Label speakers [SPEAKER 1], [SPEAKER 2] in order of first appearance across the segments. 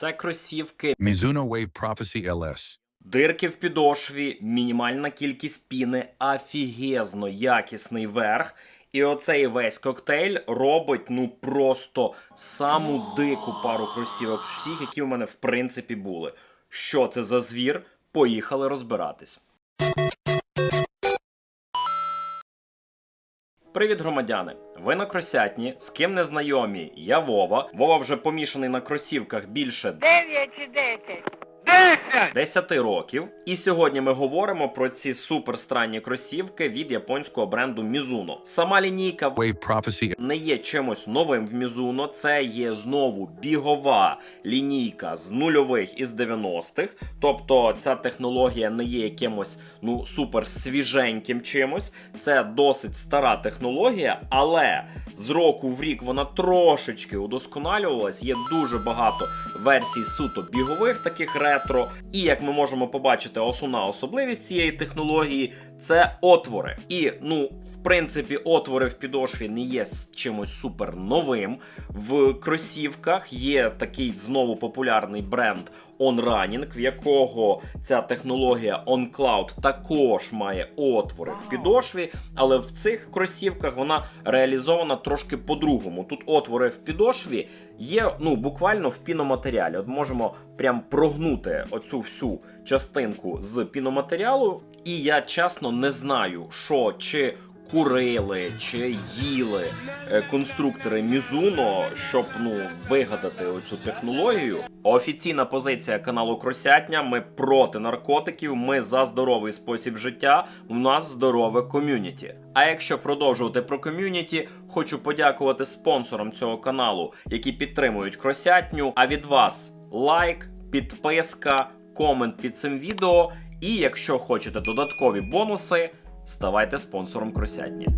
[SPEAKER 1] Це кросівки,
[SPEAKER 2] Mizuno Wave Prophecy LS.
[SPEAKER 1] дирки в підошві, мінімальна кількість піни, афігезно якісний верх. І оцей весь коктейль робить ну просто саму дику пару кросівок всіх, які у мене в принципі були. Що це за звір? Поїхали розбиратись. Привіт, громадяни! Ви на кросятні, з ким не знайомі? Я Вова. Вова вже помішаний на кросівках більше
[SPEAKER 3] Дев'ять чи десять.
[SPEAKER 1] 10 років. І сьогодні ми говоримо про ці суперстранні кросівки від японського бренду Mizuno. Сама лінійка
[SPEAKER 2] Wave Prophecy
[SPEAKER 1] не є чимось новим в Mizuno. Це є знову бігова лінійка з нульових із 90-х. Тобто ця технологія не є якимось ну супер свіженьким чимось. Це досить стара технологія, але з року в рік вона трошечки удосконалювалась. Є дуже багато версій суто бігових, таких ретро. І як ми можемо побачити, основна особливість цієї технології це отвори. І ну, в принципі, отвори в підошві не є чимось супер новим. В кросівках є такий знову популярний бренд On Running, в якого ця технологія On Cloud також має отвори в підошві, але в цих кросівках вона реалізована трошки по-другому. Тут отвори в підошві є ну буквально в піноматеріалі. От можемо прям прогнути оцю всю частинку з піноматеріалу, і я чесно не знаю, що чи. Курили чи їли е, конструктори Мізуно, щоб ну вигадати оцю технологію. Офіційна позиція каналу Кросятня. Ми проти наркотиків. Ми за здоровий спосіб життя. У нас здорове ком'юніті. А якщо продовжувати про ком'юніті, хочу подякувати спонсорам цього каналу, які підтримують кросятню. А від вас лайк, підписка, комент під цим відео. І якщо хочете додаткові бонуси, ставайте спонсором кросятні.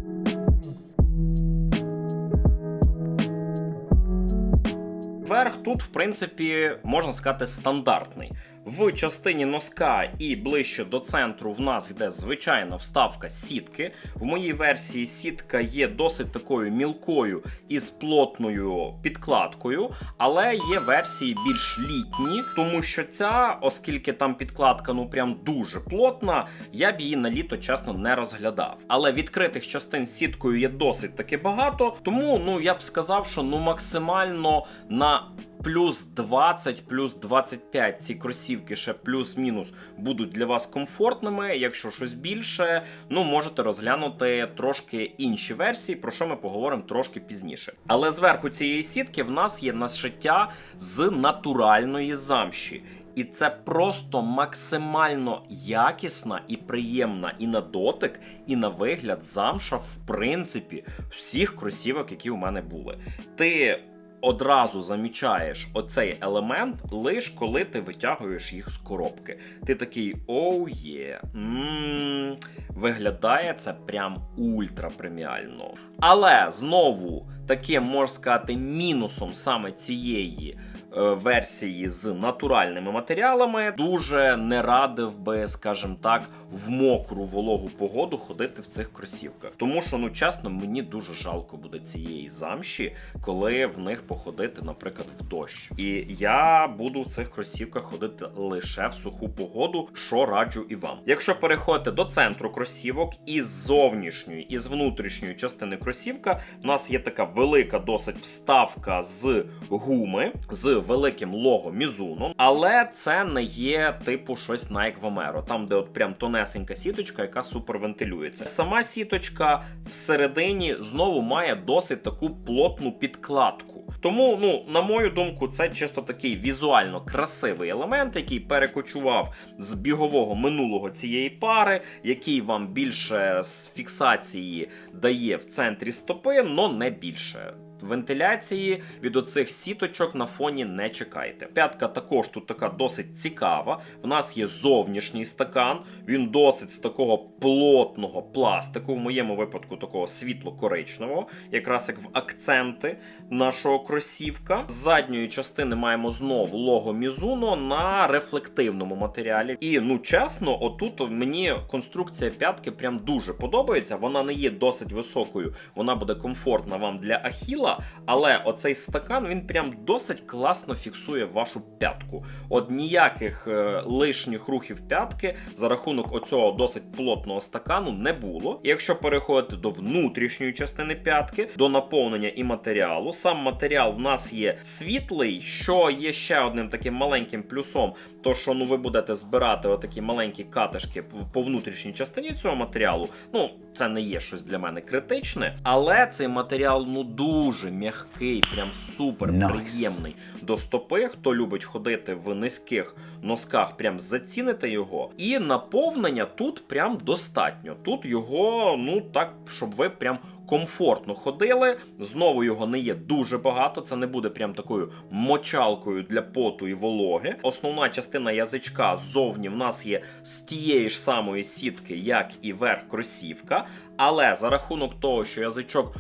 [SPEAKER 1] Верх тут, в принципі, можна сказати, стандартний. В частині носка і ближче до центру в нас йде звичайна вставка сітки. В моїй версії сітка є досить такою мілкою і з плотною підкладкою, але є версії більш літні, тому що ця, оскільки там підкладка ну прям дуже плотна, я б її на літо чесно не розглядав. Але відкритих частин з сіткою є досить таки багато, тому ну я б сказав, що ну максимально на плюс 20, плюс 25 ці кросівки ще плюс-мінус будуть для вас комфортними. Якщо щось більше, ну можете розглянути трошки інші версії, про що ми поговоримо трошки пізніше. Але зверху цієї сітки в нас є нашиття з натуральної замші. І це просто максимально якісна і приємна і на дотик, і на вигляд замша, в принципі, всіх кросівок, які у мене були. Ти одразу замічаєш оцей елемент лиш коли ти витягуєш їх з коробки. Ти такий оу є. м, Виглядає це прям ультра преміально. Але знову таким можна сказати мінусом саме цієї. Е, Версії з натуральними матеріалами дуже не радив би, скажімо так, в мокру вологу погоду ходити в цих кросівках. Тому що, ну чесно, мені дуже жалко буде цієї замші, коли в них походити, наприклад, в дощ. І я буду в цих кросівках ходити лише в суху погоду, що раджу і вам. Якщо переходити до центру кросівок із зовнішньої і з внутрішньої частини кросівка, в нас є така велика досить вставка з гуми з великим лого Mizuno, але це не є типу щось Nike Vomero, там де от прям тонесенька сіточка, яка супер вентилюється. Сама сіточка всередині знову має досить таку плотну підкладку. Тому, ну, на мою думку, це чисто такий візуально красивий елемент, який перекочував з бігового минулого цієї пари, який вам більше з фіксації дає в центрі стопи, але не більше. Вентиляції від оцих сіточок на фоні не чекайте. П'ятка також тут така досить цікава. В нас є зовнішній стакан, він досить з такого плотного пластику, в моєму випадку такого світло-коричневого, якраз як в акценти нашого кросівка. З задньої частини маємо знову лого Mizuno на рефлективному матеріалі. І ну чесно, отут мені конструкція п'ятки прям дуже подобається. Вона не є досить високою, вона буде комфортна вам для ахіла, сила, але оцей стакан він прям досить класно фіксує вашу п'ятку. От ніяких е, лишніх рухів п'ятки за рахунок оцього досить плотного стакану не було. Якщо переходити до внутрішньої частини п'ятки, до наповнення і матеріалу, сам матеріал в нас є світлий, що є ще одним таким маленьким плюсом, то що ну ви будете збирати отакі маленькі катишки по внутрішній частині цього матеріалу. Ну, це не є щось для мене критичне, але цей матеріал ну дуже м'який, прям супер
[SPEAKER 3] Nice.
[SPEAKER 1] приємний до стопи. Хто любить ходити в низьких носках, прям заціните його. І наповнення тут прям достатньо. Тут його, ну так, щоб ви прям комфортно ходили. Знову його не є дуже багато. Це не буде прям такою мочалкою для поту і вологи. Основна частина язичка ззовні в нас є з тієї ж самої сітки, як і верх кросівка. Але за рахунок того, що язичок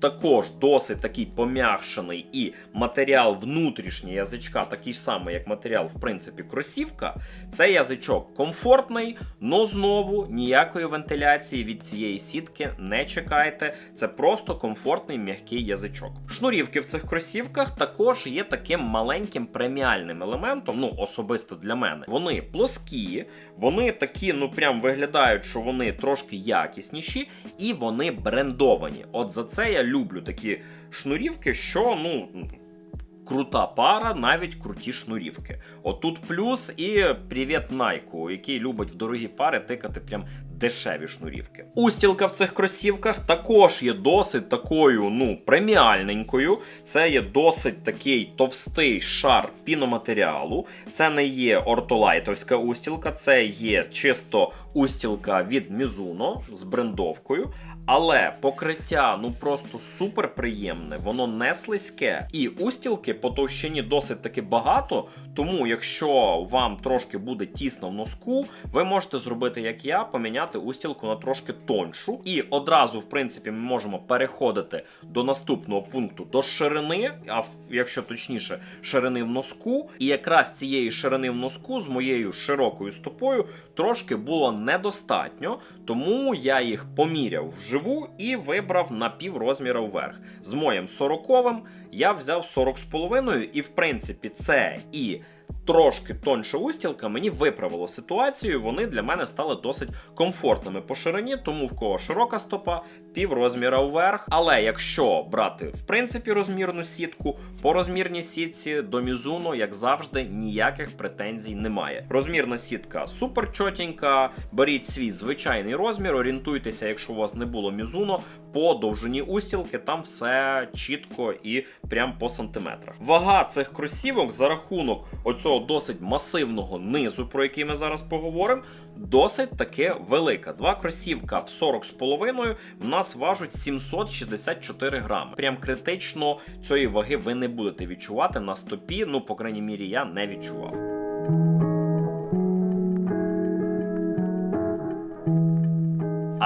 [SPEAKER 1] також досить такий пом'якшений, і матеріал внутрішній язичка такий самий, як матеріал, в принципі, кросівка, цей язичок комфортний, но знову ніякої вентиляції від цієї сітки не чекайте. Це просто комфортний м'який язичок. Шнурівки в цих кросівках також є таким маленьким преміальним елементом, ну особисто для мене. Вони плоскі, вони такі, ну прям виглядають, що вони трошки якісніші, і вони брендовані. От за це я люблю такі шнурівки, що ну. Крута пара, навіть круті шнурівки. Отут плюс і привіт Найку, який любить в дорогі пари тикати прям дешеві шнурівки. Устілка в цих кросівках також є досить такою, ну, преміальненькою. Це є досить такий товстий шар піноматеріалу. Це не є ортолайтовська устілка, це є чисто устілка від Mizuno з брендовкою. Але покриття ну просто супер приємне, воно не слизьке. І устілки по товщині досить таки багато. Тому, якщо вам трошки буде тісно в носку, ви можете зробити, як я, поміняти устілку на трошки тоншу. І одразу, в принципі, ми можемо переходити до наступного пункту до ширини, а якщо точніше, ширини в носку. І якраз цієї ширини в носку з моєю широкою стопою трошки було недостатньо, тому я їх поміряв вживу і вибрав на пів розміра вверх. З моїм 40 я взяв 40,5, і в принципі це і. Трошки тонша устілка мені виправило ситуацію. Вони для мене стали досить комфортними по ширині, тому в кого широка стопа, пів розміра вверх. Але якщо брати в принципі розмірну сітку, по розмірній сітці до Mizuno, як завжди, ніяких претензій немає. Розмірна сітка супер чотенька. Беріть свій звичайний розмір, орієнтуйтеся, якщо у вас не було Mizuno, по довжині устілки, там все чітко і прям по сантиметрах. Вага цих кросівок за рахунок оцього досить масивного низу, про який ми зараз поговоримо, досить таки велика. Два кросівка в 40,5 в нас важать 764 грами. Прям критично цієї ваги ви не будете відчувати на стопі. Ну, по крайній мірі, я не відчував.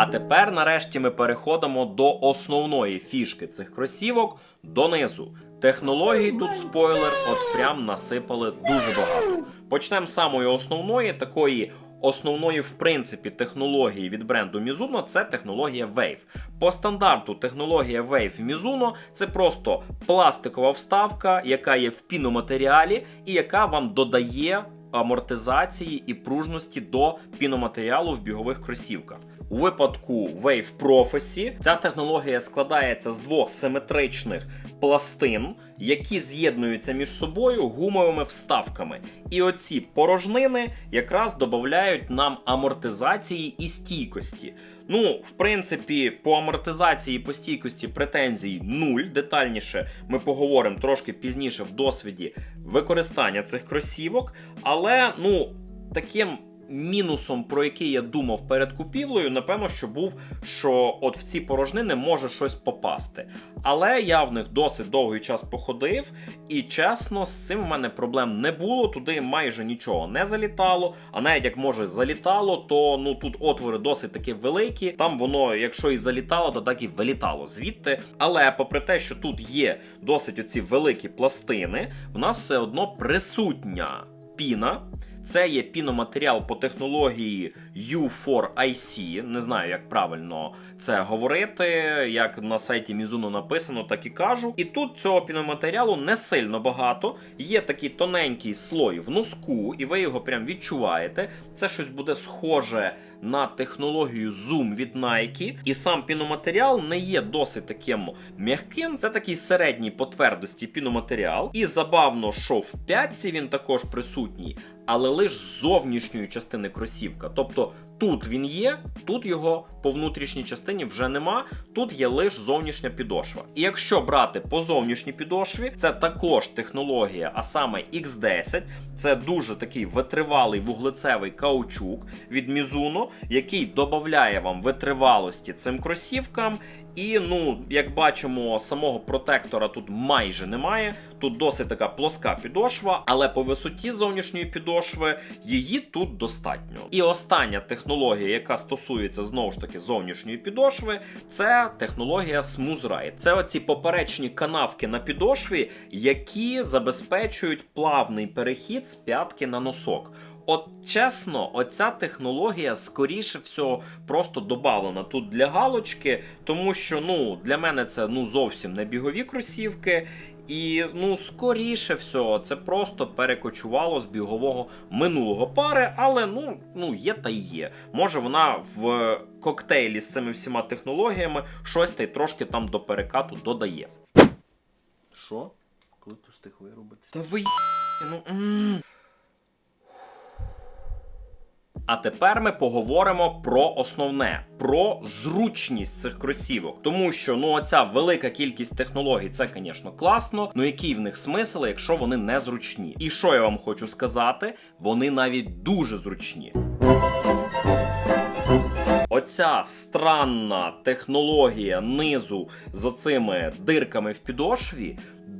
[SPEAKER 1] А тепер, нарешті, ми переходимо до основної фішки цих кросівок донизу. Технологій тут спойлер, от прям насипали дуже багато. Почнемо з самої основної, такої основної, в принципі, технології від бренду Mizuno це технологія Wave. По стандарту технологія Wave Mizuno це просто пластикова вставка, яка є в піноматеріалі, і яка вам додає амортизації і пружності до піноматеріалу в бігових кросівках. У випадку Wave Prophecy ця технологія складається з двох симетричних пластин, які з'єднуються між собою гумовими вставками. І оці порожнини якраз додають нам амортизації і стійкості. Ну, в принципі, по амортизації і по стійкості претензій нуль. Детальніше ми поговоримо трошки пізніше в досвіді використання цих кросівок. Але ну, таким мінусом, про який я думав перед купівлею, напевно, що був, що от в ці порожнини може щось попасти. Але я в них досить довгий час походив, і чесно, з цим в мене проблем не було. Туди майже нічого не залітало. А навіть як може залітало, то ну тут отвори досить таки великі. Там воно, якщо і залітало, то так і вилітало звідти. Але попри те, що тут є досить оці великі пластини, в нас все одно присутня піна. Це є піноматеріал по технології U4IC. Не знаю, як правильно це говорити. Як на сайті Mizuno написано, так і кажу. І тут цього піноматеріалу не сильно багато. Є такий тоненький слой в носку, і ви його прям відчуваєте. Це щось буде схоже на технологію Zoom від Nike. І сам піноматеріал не є досить таким м'яким. Це такий середній по твердості піноматеріал. І забавно, що в п'ятці він також присутній, але лише з зовнішньої частини кросівка. Тобто тут він є, тут його по внутрішній частині вже нема. Тут є лише зовнішня підошва. І якщо брати по зовнішній підошві, це також технологія, а саме X10. Це дуже такий витривалий вуглецевий каучук від Mizuno, який додає вам витривалості цим кросівкам. І ну, як бачимо, самого протектора тут майже немає. Тут досить така плоска підошва, але по висоті зовнішньої підошви її тут достатньо. І остання технологія, яка стосується знову ж таки зовнішньої підошви, це технологія Smooth. Це оці поперечні канавки на підошві, які забезпечують плавний перехід з п'ятки на носок. От чесно, оця технологія скоріше всього просто добавлена тут для галочки, тому що ну для мене це ну зовсім не бігові кросівки. І ну, скоріше всього, це просто перекочувало з бігового минулого пари, але ну, ну є та є. Може вона в коктейлі з цими всіма технологіями щось та й трошки там до перекату додає. Що? Коли ти встиг виробити? Та ви ну. А тепер ми поговоримо про основне, про зручність цих кросівок. Тому що ну оця велика кількість технологій, це, звісно, класно. Ну який в них смисл, якщо вони не зручні? І що я вам хочу сказати? Вони навіть дуже зручні. Оця странна технологія низу з оцими дирками в підошві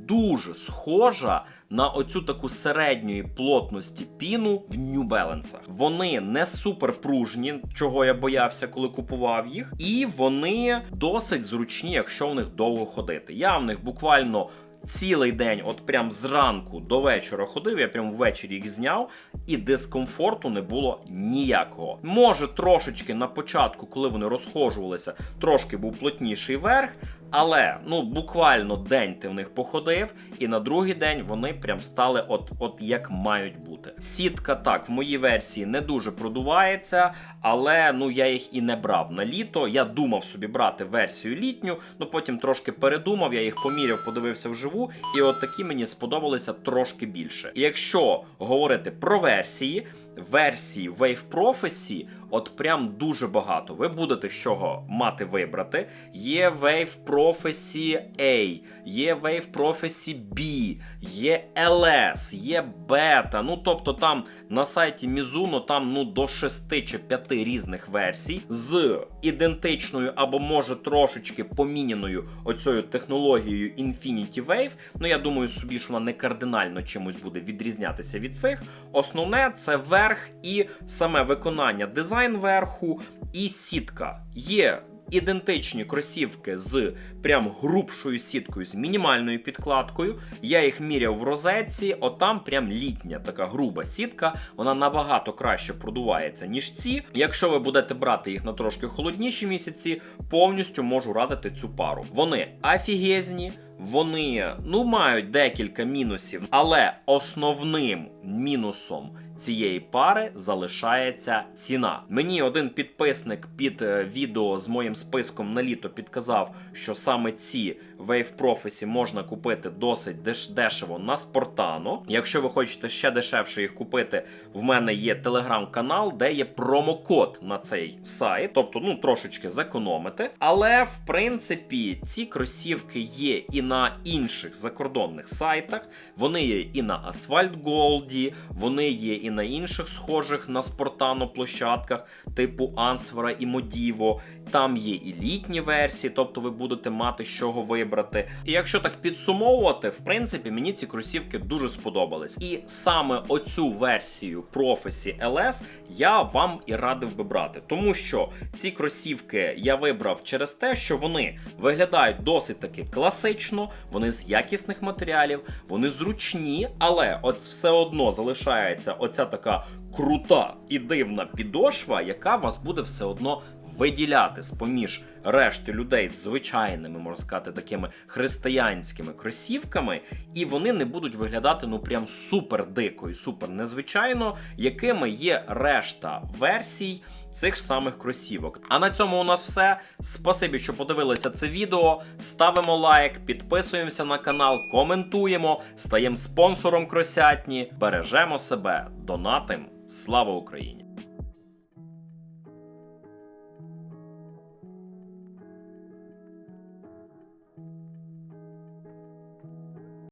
[SPEAKER 1] дуже схожа на оцю таку середньої плотності піну в New Balance. Вони не суперпружні, чого я боявся, коли купував їх, і вони досить зручні, якщо в них довго ходити. Я в них буквально. Цілий день, от прям зранку до вечора ходив, я прям ввечері їх зняв, і дискомфорту не було ніякого. Може, трошечки на початку, коли вони розхожувалися, трошки був плотніший верх, але ну буквально день ти в них походив, і на другий день вони прям стали от, от як мають бути. Сітка так в моїй версії не дуже продувається, але ну я їх і не брав на літо. Я думав собі брати версію літню, ну потім трошки передумав, я їх поміряв, подивився вживу, і от такі мені сподобалися трошки більше. І якщо говорити про версії. Версії Wave Prophecy от прям дуже багато. Ви будете з чого мати вибрати. Є Wave Prophecy A, є Wave Prophecy B, є LS, є Beta. Ну тобто там на сайті Mizuno там ну до 6 чи 5 різних версій з ідентичною або може трошечки поміняною оцею технологією Infinity Wave. Ну я думаю собі, що вона не кардинально чимось буде відрізнятися від цих. Основне це верх і саме виконання дизайн верху і сітка. Є ідентичні кросівки з прям грубшою сіткою з мінімальною підкладкою. Я їх міряв в розетці, отам прям літня така груба сітка. Вона набагато краще продувається, ніж ці. Якщо ви будете брати їх на трошки холодніші місяці, повністю можу радити цю пару. Вони афігезні. Вони ну мають декілька мінусів, але основним мінусом цієї пари залишається ціна. Мені один підписник під е, відео з моїм списком на літо підказав, що саме ці Wave Prophecy можна купити досить деш- дешево на Спортано. Якщо ви хочете ще дешевше їх купити, в мене є телеграм-канал, де є промокод на цей сайт, тобто ну трошечки зекономити. Але в принципі ці кросівки є і на інших закордонних сайтах. Вони є і на Asphalt Gold, вони є і на інших схожих на Спортано площадках, типу Answer і Modivo. Там є і літні версії, тобто ви будете мати з чого вибрати. І якщо так підсумовувати, в принципі, мені ці кросівки дуже сподобались. І саме оцю версію Prophecy LS я вам і радив би брати, тому що ці кросівки я вибрав через те, що вони виглядають досить таки класично. вони з якісних матеріалів, вони зручні, але от все одно залишається оця така крута і дивна підошва, яка вас буде все одно виділяти з поміж решти людей з звичайними, можна сказати, такими християнськими кросівками, і вони не будуть виглядати ну прям супер дико і супер незвичайно, якими є решта версій цих самих кросівок. А на цьому у нас все. Спасибі, що подивилися це відео. Ставимо лайк, підписуємося на канал, коментуємо, стаємо спонсором кросятні, бережемо себе, донатим. Слава Україні!